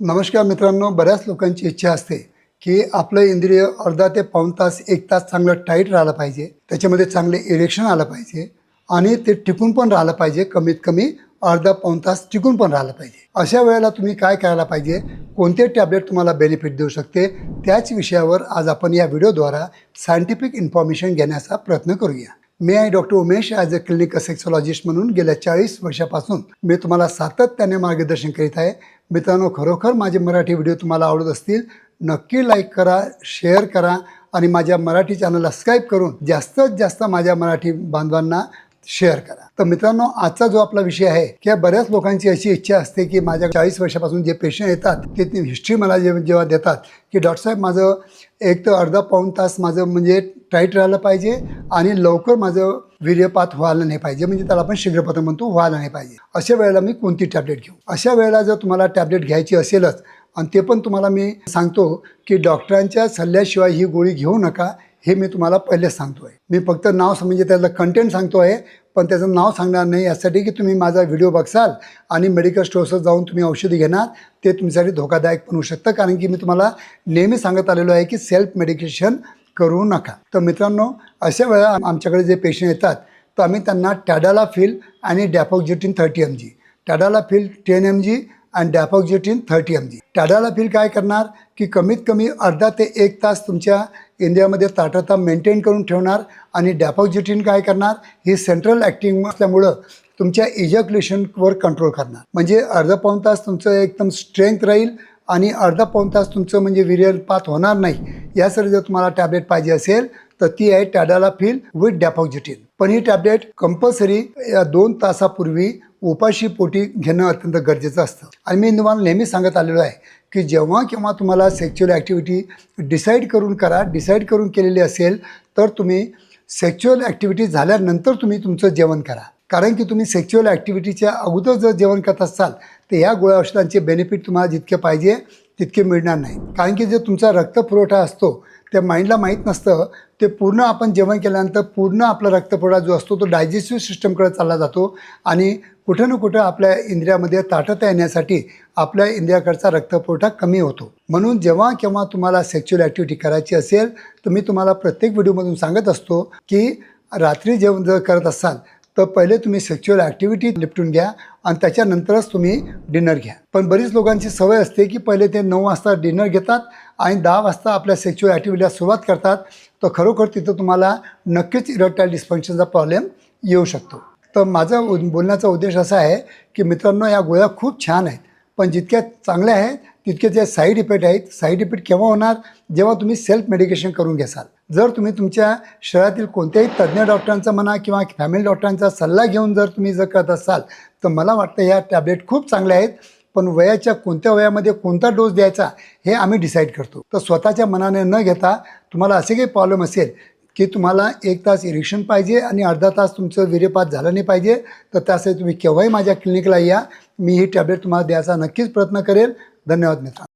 नमस्कार मित्रांनो बऱ्याच लोकांची इच्छा असते की आपलं इंद्रिय अर्धा ते पाऊण तास एक तास चांगलं टाईट राहिलं पाहिजे. त्याच्यामध्ये चांगले इरेक्शन आलं पाहिजे आणि ते टिकून पण राहिलं पाहिजे. कमीत कमी अर्धा पाऊण तास टिकून पण राहिलं पाहिजे. अशा वेळेला तुम्ही काय करायला पाहिजे? कोणते टॅबलेट तुम्हाला बेनिफिट देऊ शकते? त्याच विषयावर आज आपण या व्हिडिओद्वारा सायंटिफिक इन्फॉर्मेशन घेण्याचा प्रयत्न करूया. मी आहे doctor Umesh as a clinical sexologist म्हणून गेल्या चाळीस वर्षापासून मी तुम्हाला सातत्याने मार्गदर्शन करीत आहे. मित्रांनो खरोखर माझे मराठी व्हिडिओ तुम्हाला आवडत असतील नक्की लाईक करा शेअर करा आणि माझ्या मराठी चॅनलला सबस्क्राईब करून जास्तीत जास्त माझ्या मराठी बांधवांना शेअर करा. तर मित्रांनो आजचा जो आपला विषय आहे की बऱ्याच लोकांची अशी इच्छा असते की माझ्या चाळीस वर्षापासून जे पेशंट येतात ते ती हिस्ट्री मला जे जेव्हा देतात की डॉक्टर साहेब माझं एक तर अर्धा पाऊण तास माझं म्हणजे टाईट राहिलं पाहिजे आणि लवकर माझं वीर्यपात व्हायला नाही पाहिजे. म्हणजे त्याला आपण शीघ्रपतन म्हणतो व्हायला नाही पाहिजे. अशा वेळेला मी कोणती टॅबलेट घेऊ? अशा वेळेला जर तुम्हाला टॅबलेट घ्यायची असेलच आणि ते पण तुम्हाला मी सांगतो की डॉक्टरांच्या सल्ल्याशिवाय ही गोळी घेऊ नका हे मी तुम्हाला पहिलेच सांगतो आहे मी फक्त नाव म्हणजे त्याचं कंटेंट सांगतो आहे पण त्याचं नाव सांगणार नाही यासाठी की तुम्ही माझा व्हिडिओ बघसाल आणि मेडिकल स्टोअर्सवर जाऊन तुम्ही औषधी घेणार ते तुमच्यासाठी धोकादायक पण होऊ शकतं. कारण की मी तुम्हाला नेहमी सांगत आलेलो आहे की सेल्फ मेडिकेशन करू नका. तर मित्रांनो अशा वेळा आमच्याकडे जे पेशंट येतात तर आम्ही त्यांना टॅडाला फिल आणि dapoxetine thirty M G tadalafil ten M G आणि dapoxetine thirty M G tadalafil काय करणार? की कमीत कमी अर्धा ते एक तास तुमच्या इंडियामध्ये ताटाता मेंटेन करून ठेवणार आणि डॅपॉक्झिटिन काय करणार? ही सेंट्रल ॲक्टिंग असल्यामुळं तुमच्या इजॅक्युलेशनवर कंट्रोल करणार. म्हणजे अर्धा पाऊण तास तुमचं एकदम स्ट्रेंथ राहील आणि अर्धा पाऊण तास तुमचं म्हणजे विरियलपात होणार नाही. यासाठी जर तुम्हाला टॅबलेट पाहिजे असेल तर ती आहे टॅडाला फिल विथ डॅपॉक्झिटिन पण ही टॅबलेट कंपल्सरी या दोन तासापूर्वी उपाशी पोटी घेणं अत्यंत गरजेचं असतं. आणि मी तुम्हाला नेहमी सांगत आलेलो आहे की जेव्हा केव्हा तुम्हाला सेक्च्युअल ॲक्टिव्हिटी डिसाईड करून करा डिसाईड करून केलेली असेल तर तुम्ही सेक्च्युअल ॲक्टिव्हिटी झाल्यानंतर तुम्ही तुमचं जेवण करा. कारण की तुम्ही सेक्च्युअल ॲक्टिव्हिटीच्या अगोदर जर जेवण करत असाल तर ह्या गोळ्या औषधांचे बेनिफिट तुम्हाला जितके पाहिजे तितके मिळणार नाही. कारण की जे तुमचा रक्तपुरवठा असतो त्या माइंडला माहीत नसतं ते पूर्ण आपण जेवण केल्यानंतर पूर्ण आपला रक्तपुरवठा जो असतो तो डायजेस्टिव्ह सिस्टमकडे चालला जातो आणि कुठं ना कुठं आपल्या इंद्रियामध्ये ताटता येण्यासाठी आपल्या इंद्रियाकडचा रक्तपुरवठा कमी होतो. म्हणून जेव्हा केव्हा तुम्हाला सेक्च्युअल ॲक्टिव्हिटी करायची असेल तर मी तुम्हाला प्रत्येक व्हिडिओमधून सांगत असतो की रात्री जेवण जर करत असाल तर पहिले तुम्ही सेक्च्युअल ॲक्टिव्हिटी निपटून घ्या आणि त्याच्यानंतरच तुम्ही डिनर घ्या. पण बरीच लोकांची सवय असते की पहिले ते नऊ वाजता डिनर घेतात आणि दहा वाजता आपल्या सेक्च्युअल ॲक्टिव्हिटीला सुरुवात करतात. तर खरोखर तिथं तुम्हाला नक्कीच इरेक्टाईल डिस्फंक्शनचा प्रॉब्लेम येऊ शकतो. तर माझा बोलण्याचा उद्देश असा आहे की मित्रांनो या गोळ्या खूप छान आहेत. पण जितक्या चांगल्या आहेत तितके जे साईड इफेक्ट आहेत साईड इफेक्ट केव्हा होणार? जेव्हा तुम्ही सेल्फ मेडिकेशन करून घ्याल जर तुम्ही तुमच्या शहरातील कोणत्याही तज्ज्ञ डॉक्टरांचा म्हणा किंवा फॅमिली डॉक्टरांचा सल्ला घेऊन जर तुम्ही जर करत असाल तर मला वाटतं ह्या टॅबलेट खूप चांगल्या आहेत. पण वयाच्या कोणत्या वयामध्ये कोणता डोस द्यायचा हे आम्ही डिसाईड करतो. तर स्वतःच्या मनाने न घेता तुम्हाला असे काही प्रॉब्लेम असेल की तुम्हाला एक तास इरिक्शन पाहिजे आणि अर्धा तास तुमचं वीर्यपात झालं नाही पाहिजे तर त्यासाठी तुम्ही केव्हाही माझ्या क्लिनिकला या. मी ही टॅबलेट तुम्हाला द्यायचा नक्कीच प्रयत्न करेल. धन्यवाद मित्रांनो.